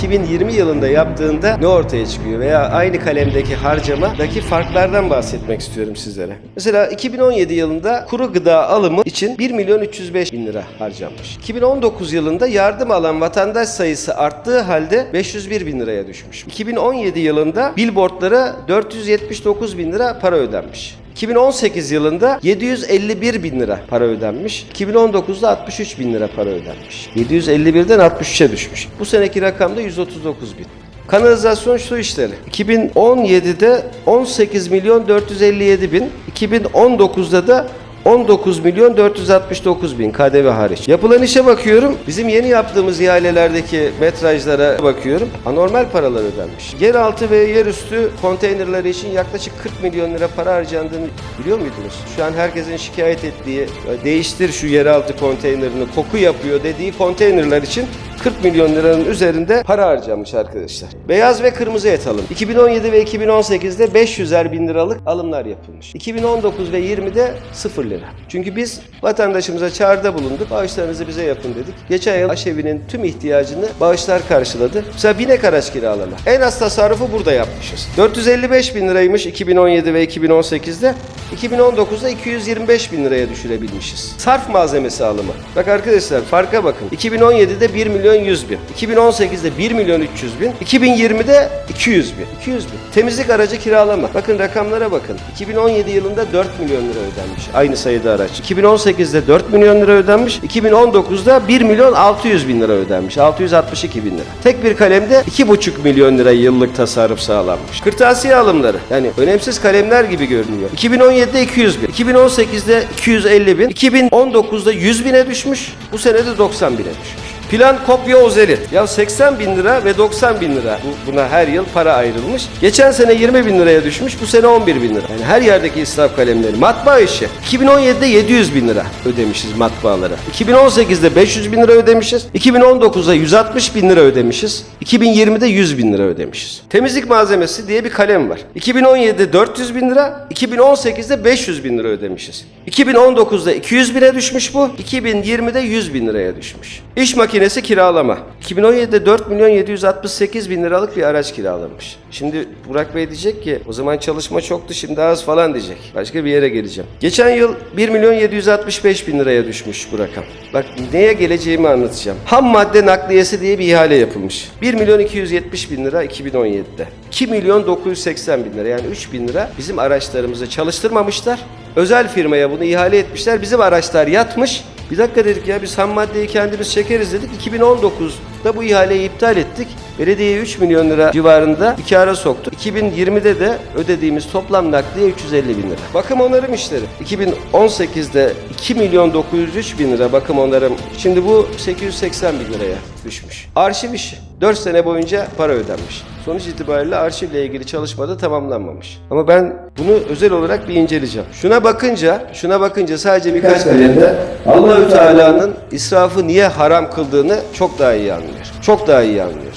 2020 yılında yaptığında ne ortaya çıkıyor veya aynı kalemdeki harcamadaki farklardan bahsetmek istiyorum sizlere. Mesela 2017 yılında kuru gıda alımı için 1 milyon 305 bin lira harcanmış. 2019 yılında yardım alan vatandaş sayısı arttığı halde 501 bin liraya düşmüş. 2017 yılında billboardlara 479 bin lira para ödenmiş. 2018 yılında 751 bin lira para ödenmiş. 2019'da 63 bin lira para ödenmiş. 751'den 63'e düşmüş. Bu seneki rakam da 139 bin. Kanalizasyon su işleri. 2017'de 18 milyon 457 bin, 2019'da da 19 milyon 469 bin KDV hariç. Yapılan işe bakıyorum. Bizim yeni yaptığımız ihalelerdeki metrajlara bakıyorum. Anormal paralar ödenmiş. Yeraltı ve yerüstü konteynerleri için yaklaşık 40 milyon lira para harcandığını biliyor muydunuz? Şu an herkesin şikayet ettiği, değiştir şu yeraltı konteynerini, koku yapıyor dediği konteynerler için 40 milyon liranın üzerinde para harcamış arkadaşlar. Beyaz ve kırmızı et alım. 2017 ve 2018'de 500'er bin liralık alımlar yapılmış. 2019 ve 20'de 0 lira. Çünkü biz vatandaşımıza çağrıda bulunduk. Bağışlarınızı bize yapın dedik. Geçen yıl aşevinin tüm ihtiyacını bağışlar karşıladı. Mesela binek araç kiralama. En az tasarrufu burada yapmışız. 455 bin liraymış 2017 ve 2018'de. 2019'da 225 bin liraya düşürebilmişiz. Sarf malzemesi alımı. Bak arkadaşlar farka bakın. 2017'de 1 milyon 100 bin. 2018'de 1 milyon 300 bin. 2020'de 200 bin. 200 bin. Temizlik aracı kiralama. Bakın rakamlara bakın. 2017 yılında 4 milyon lira ödenmiş. Aynı sayıda araç. 2018'de 4 milyon lira ödenmiş. 2019'da 1 milyon 600 bin lira ödenmiş. 662 bin lira. Tek bir kalemde 2,5 milyon lira yıllık tasarruf sağlanmış. Kırtasiye alımları. Yani önemsiz kalemler gibi görünüyor. 2017'de 200 bin. 2018'de 250 bin. 2019'da 100 bine düşmüş. Bu senede 90 bine düşmüş. Plan kopya ozeli. Ya 80 bin lira ve 90 bin lira bu- buna her yıl para ayrılmış. Geçen sene 20 bin liraya düşmüş, bu sene 11 bin lira. Yani her yerdeki israf kalemleri. Matbaa işi. 2017'de 700 bin lira ödemişiz matbaalara. 2018'de 500 bin lira ödemişiz. 2019'da 160 bin lira ödemişiz. 2020'de 100 bin lira ödemişiz. Temizlik malzemesi diye bir kalem var. 2017'de 400 bin lira, 2018'de 500 bin lira ödemişiz. 2019'da 200 bine düşmüş bu, 2020'de 100 bin liraya düşmüş. İş makinesi kiralama. 2017'de 4 milyon 768 bin liralık bir araç kiralanmış. Şimdi Burak Bey diyecek ki o zaman çalışma çoktu şimdi az falan diyecek. Başka bir yere geleceğim. Geçen yıl 1 milyon 765 bin liraya düşmüş bu rakam. Bak neye geleceğimi anlatacağım. Ham madde nakliyesi diye bir ihale yapılmış. 1 milyon 270 bin lira 2017'de. 2 milyon 980 bin lira yani 3 bin lira bizim araçlarımızı çalıştırmamışlar. Özel firmaya bunu ihale etmişler. Bizim araçlar yatmış. Bir dakika dedik ya biz ham maddeyi kendimiz çekeriz dedik. 2019'da bu ihaleyi iptal ettik. Belediyeye 3 milyon lira civarında bir kâra soktuk. 2020'de de ödediğimiz toplam nakliye 350 bin lira. Bakım onarım işleri. 2018'de 2 milyon 903 bin lira bakım onarım. Şimdi bu 880 bin liraya düşmüş. Arşiv işi. 4 sene boyunca para ödenmiş. Sonuç itibariyle arşivle ilgili çalışma da tamamlanmamış. Ama ben bunu özel olarak bir inceleyeceğim. Şuna bakınca, şuna bakınca sadece birkaç kalemde Allahü Teala'nın israfı niye haram kıldığını çok daha iyi anlıyor. Çok daha iyi anlıyor.